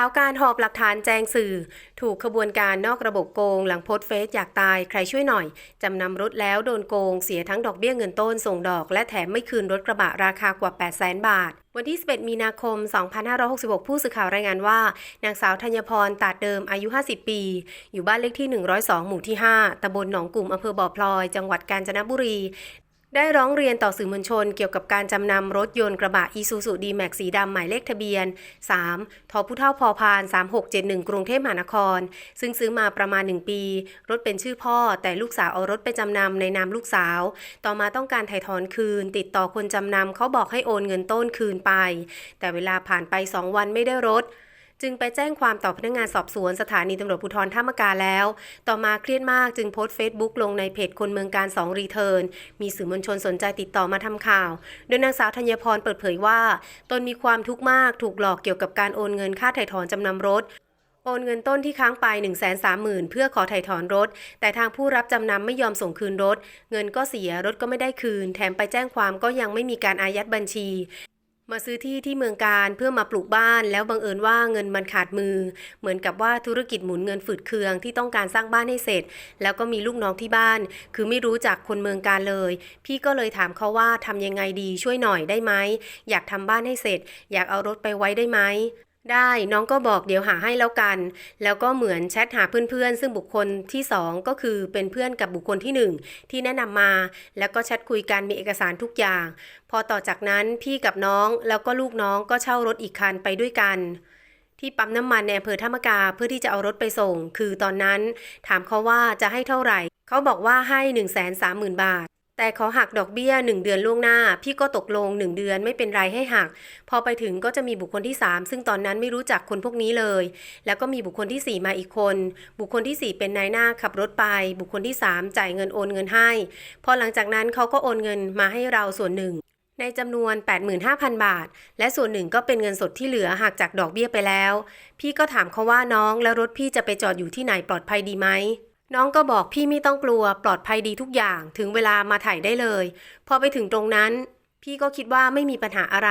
าวการหอบหลักฐานแจ้งสื่อ ถูกขบวนการนอกระบบโกง หลังโพสเฟซอยากตายใครช่วยหน่อย จำนำรถแล้วโดนโกง เสียทั้งดอกเบี้ยเงินต้นส่งดอก และแถมไม่คืนรถกระบะราคากว่า 8 0 0 0 0 0บาทวันที่ 11 มีนาคม 2566 ผู้สื่อข่าวรายงานว่า นางสาวธัญพร ตาดเดิม อายุ 50 ปี อยู่บ้านเลขที่ 102 หมู่ที่ 5 ตำบลหนองกลุ่มอำเภอบ่อพลอย จังหวัดกาญจนบุรี ได้ร้องเรียนต่อสื่อมวลชนเกี่ยวกับการจำนำรถยนต์กระบะอีซูซูดีแม็กสีดำหมายเลขทะเบียน 3 ทอผู้เท่าพอพาน 3671 กรุงเทพมหานคร ซึ่งซื้อมาประมาณ 1 ปี รถเป็นชื่อพ่อ แต่ลูกสาวเอารถไปจำนำในนามลูกสาว ต่อมาต้องการถ่ายถอนคืน ติดต่อคนจำนำเขาบอกให้โอนเงินต้นคืนไป แต่เวลาผ่านไป 2 วันไม่ได้รถ จึงไปแจ้งความต่อพนักงานสอบสวนสถานีตำรวจภูธรท่ามะกาแล้ว ต่อมาเครียดมากจึงโพสต์เฟซบุ๊กลงในเพจคนเมืองการสองรีเทิร์น มีสื่อมวลชนสนใจติดต่อมาทำข่าว โดยนางสาวธัญพรเปิดเผยว่า ตนมีความทุกข์มากถูกหลอกเกี่ยวกับการโอนเงินค่าไถ่ถอนจำนำรถโอนเงินต้นที่ค้างไป 1 3 0 0 0 0 เพื่อขอไถ่ถอนรถ แต่ทางผู้รับจำนำไม่ยอมส่งคืนรถ เงินก็เสียรถก็ไม่ได้คืน แถมไปแจ้งความก็ยังไม่มีการอายัดบัญชี มาซื้อที่ที่เมืองการเพื่อมาปลูกบ้านแล้วบังเอิญว่าเงินมันขาดมือ เหมือนกับว่าธุรกิจหมุนเงินฝืดเคืองที่ต้องการสร้างบ้านให้เสร็จ แล้วก็มีลูกน้องที่บ้าน คือไม่รู้จักคนเมืองการเลย พี่ก็เลยถามเขาว่าทำยังไงดีช่วยหน่อยได้ไหมอยากทำบ้านให้เสร็จ อยากเอารถไปไว้ได้ไหม ได้น้องก็บอกเดี๋ยวหาให้แล้วกัน แล้วก็เหมือนแชทหาเพื่อนๆ ซึ่งบุคคลที่ 2 ก็คือเป็นเพื่อนกับบุคคลที่ 1 ที่แนะนำมา แล้วก็แชทคุยกันมีเอกสารทุกอย่าง พอต่อจากนั้นพี่กับน้องแล้วก็ลูกน้องก็เช่ารถอีกคันไปด้วยกัน ที่ปั๊มน้ำมันในอำเภอท่ามกาเพื่อที่จะเอารถไปส่ง คือตอนนั้น ถามเขาว่าจะให้เท่าไหร่ เขาบอกว่าให้ 1 3 0 0 0 0 บาท แต่ขอหักดอกเบี้ย 1 เดือนล่วงหน้า พี่ก็ตกลง 1 เดือนไม่เป็นไรให้หัก พอไปถึงก็จะมีบุคคลที่ 3 ซึ่งตอนนั้นไม่รู้จักคนพวกนี้เลย แล้วก็มีบุคคลที่ 4 มาอีกคน บุคคลที่ 4 เป็นนายหน้าขับรถไป บุคคลที่ 3 จ่ายเงินโอนเงินให้ พอหลังจากนั้นเขาก็โอนเงินมาให้เราส่วนหนึ่ง ในจำนวน 85,000 บาท และส่วนหนึ่งก็เป็นเงินสดที่เหลือหักจากดอกเบี้ยไปแล้ว พี่ก็ถามเขาว่าน้องแล้วรถพี่จะไปจอดอยู่ที่ไหนปลอดภัยดีไหม น้องก็บอกพี่ไม่ต้องกลัวปลอดภัยดีทุกอย่างถึงเวลามาถ่ายได้เลย พอไปถึงตรงนั้น พี่ก็คิดว่าไม่มีปัญหาอะไร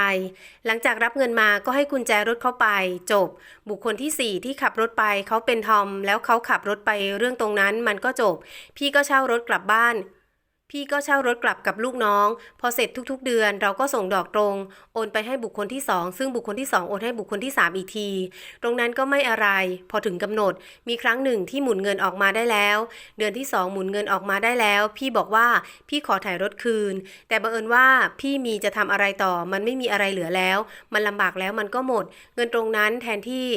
หลังจากรับเงินมาก็ให้กุญแจรถเข้าไป จบ บุคคลที่ 4 ที่ขับรถไปเขาเป็นทอม แล้วเขาขับรถไปเรื่องตรงนั้นมันก็จบ พี่ก็เช่ารถกลับบ้าน พี่ก็เช่ารถกลับกับลูกน้อง พอเสร็จทุกๆ เดือนเราก็ส่งดอกตรง โอนไปให้บุคคลที่ 2 ซึ่งบุคคลที่ 2 โอนให้บุคคลที่ 3 อีกที ตรงนั้นก็ไม่อะไร พอถึงกำหนด มีครั้งหนึ่งที่หมุนเงินออกมาได้แล้ว เดือนที่ 2 หมุนเงินออกมาได้แล้ว พี่บอกว่าพี่ขอถ่ายรถคืน แต่บังเอิญว่าพี่มีจะทำอะไรต่อ มันไม่มีอะไรเหลือแล้ว มันลำบากแล้วมันก็หมด เงินตรงนั้นแทนที่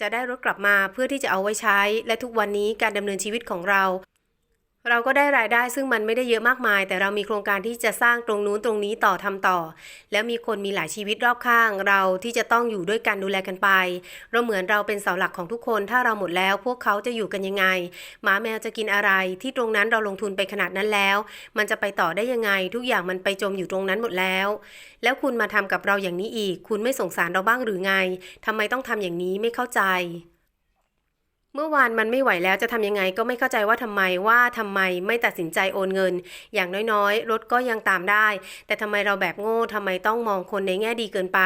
จะได้รถกลับมาเพื่อที่จะเอาไว้ใช้ และทุกวันนี้การดำเนินชีวิตของเรา เราก็ได้รายได้ซึ่งมันไม่ได้เยอะมากมาย แต่เรามีโครงการที่จะสร้างตรงนู้นตรงนี้ต่อทำต่อ แล้วมีคนมีหลายชีวิตรอบข้าง เราที่จะต้องอยู่ด้วยกันดูแลกันไป เราเหมือนเราเป็นเสาหลักของทุกคน ถ้าเราหมดแล้ว พวกเขาจะอยู่กันยังไงหมาแมวจะกินอะไร ที่ตรงนั้นเราลงทุนไปขนาดนั้นแล้ว มันจะไปต่อได้ยังไง ทุกอย่างมันไปจมอยู่ตรงนั้นหมดแล้ว แล้วคุณมาทำกับเราอย่างนี้อีก คุณไม่สงสารเราบ้างหรือไงทำไมต้องทำอย่างนี้ไม่เข้าใจ เมื่อวานมันไม่ไหวแล้วจะทำยังไงก็ไม่เข้าใจว่าทำไมว่าทำไมไม่ตัดสินใจโอนเงิน อย่างน้อยๆ รถก็ยังตามได้ แต่ทำไมเราแบบโง่ทำไมต้องมองคนในแง่ดีเกินไป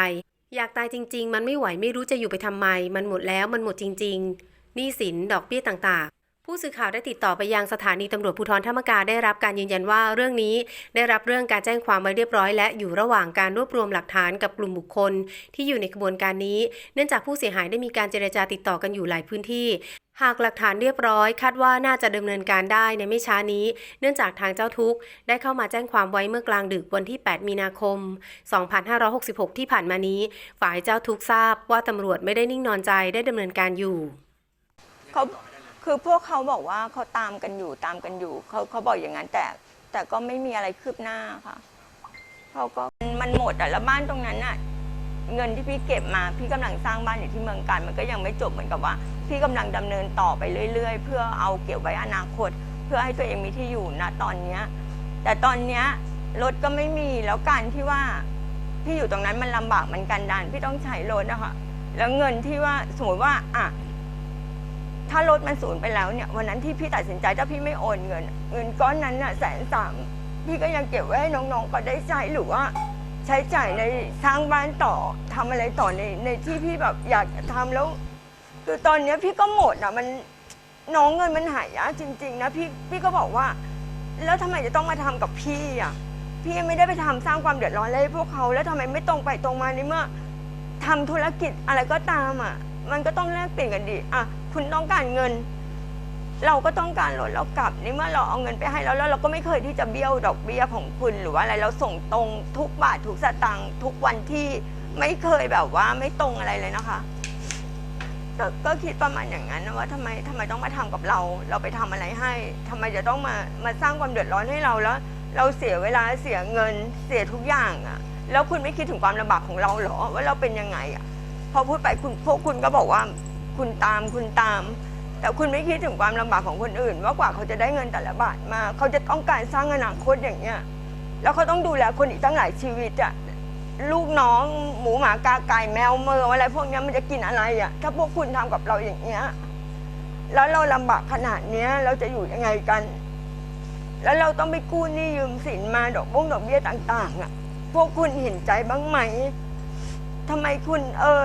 อยากตายจริง ๆ มันไม่ไหวไม่รู้จะอยู่ไปทำไม มันหมดแล้วมันหมดจริงๆหนี้สินดอกเบี้ยต่างๆ ผู้สื่อข่าวได้ติดต่อไปยังสถานีตำรวจภูธรธรรมกาได้รับการยืนยันว่าเรื่องนี้ ได้รับเรื่องการแจ้งความไว้เรียบร้อยและอยู่ระหว่างการรวบรวมหลักฐานกับกลุ่มบุคคล ที่อยู่ในกระบวนการนี้ เนื่องจากผู้เสียหายได้มีการเจรจาติดต่อกันอยู่หลายพื้นที่หากหลักฐานเรียบร้อย คาดว่าน่าจะดำเนินการได้ในไม่ช้านี้ เนื่องจากทางเจ้าทุกข์ได้เข้ามาแจ้งความไว้เมื่อกลางดึกวันที่ 8 มีนาคม 2566 ที่ผ่านมานี้ ฝ่ายเจ้าทุกข์ทราบว่าตำรวจไม่ได้นิ่งนอนใจได้ดำเนินการอยู่เขา คือพวกเขาบอกว่าเขาตามกันอยู่ตามกันอยู่เขาเขาบอกอย่างนั้นแต่แต่ก็ไม่มีอะไรคืบหน้าค่ะเขาก็มันหมดอะแล้วบ้านตรงนั้นอะเงินที่พี่เก็บมาพี่กำลังสร้างบ้านอยู่ที่เมืองการมันก็ยังไม่จบเหมือนกับว่า พี่กำลังดำเนินต่อไปเรื่อย ๆ เพื่อเอาเก็บไว้อนาคต เพื่อให้ตัวเองมีที่อยู่ณตอนเนี้ยแต่ตอนเนี้ยรถก็ไม่มีแล้วการที่ว่าพี่อยู่ตรงนั้นมันลำบากมันกันดานพี่ต้องใช้รถอะคะแล้วเงินที่ว่าสมมติว่าอะ ถ้ารถมันสูญไปแล้วเนี่ยวันนั้นที่พี่ตัดสินใจถ้าพี่ไม่โอนเงิน เงินก้อนนั้นน่ะแสนสามพี่ก็ยังเก็บไว้ให้น้องๆก็ได้ใช้หรือว่า ใช้จ่ายในสร้างบ้านต่อทำอะไรต่อในในที่พี่แบบอยากจะทำแล้ว คือตอนเนี้ยพี่ก็หมดอะมันน้องเงินมันหายากจริง ๆ นะพี่พี่ก็บอกว่า แล้วทำไมจะต้องมาทำกับพี่อะพี่ไม่ได้ไปทำสร้างความเดือดร้อนอะไรให้พวกเขาแล้วทำไมไม่ตรงไปตรงมาในเมื่อทำธุรกิจอะไรก็ตามอะ มันก็ต้องแลกเปลี่ยนกันดีอะคุณต้องการเงิน เราก็ต้องการลดเรากลับในเมื่อเราเอาเงินไปให้แล้วแล้วเราก็ไม่เคยที่จะเบี้ยวดอกเบี้ยของคุณหรือว่าอะไรเราส่งตรงทุกบาททุกสตางค์ทุกวันที่ไม่เคยแบบว่าไม่ตรงอะไรเลยนะคะก็ก็คิดประมาณอย่างนั้นนะว่าทำไมทำไมต้องมาทำกับเรา เราไปทำอะไรให้ทำไมจะต้องมามาสร้างความเดือดร้อนให้เราแล้ว เราเสียเวลาเสียเงินเสียทุกอย่างอะแล้วคุณไม่คิดถึงความลำบากของเราเหรอว่าเราเป็นยังไงอะ พอพูดไปคุณพวกคุณก็บอกว่าคุณตามคุณตาม แต่คุณไม่คิดถึงความลำบากของคนอื่น ว่ากว่าเขาจะได้เงินแต่ละบาทมา เขาจะต้องการสร้างอนาคตอย่างเงี้ยแล้วเขาต้องดูแลคนอีกตั้งหลายชีวิตอะลูกน้องหมูหมากาไก่แมวเมออะไรพวกนี้มันจะกินอะไรอะถ้าพวกคุณทำกับเราอย่างเงี้ยแล้วเราลำบากขนาดเนี้ยเราจะอยู่ยังไงกัน แล้วเราต้องไปกู้หนี้ยืมสินมาดอกบงดอกเบี้ยต่าง ๆอะพวกคุณเห็นใจบ้างไหม ทำไมคุณเออ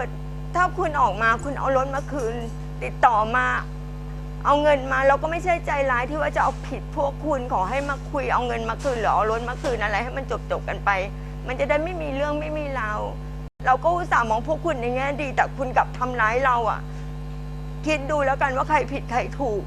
ถ้าคุณออกมาคุณเอารถมาคืน ติดต่อมา เอาเงินมาเราก็ไม่ใช่ใจร้ายที่ว่าจะเอาผิดพวกคุณขอให้มาคุยเอาเงินมาคืนหรือเอารถมาคืนอะไรให้มันจบจบกันไป มันจะได้ไม่มีเรื่องไม่มีราวเราก็อุตส่าห์มองพวกคุณในแง่ดี แต่คุณกลับทำร้ายเราอะ่ะ คิดดูแล้วกันว่าใครผิดใครถูก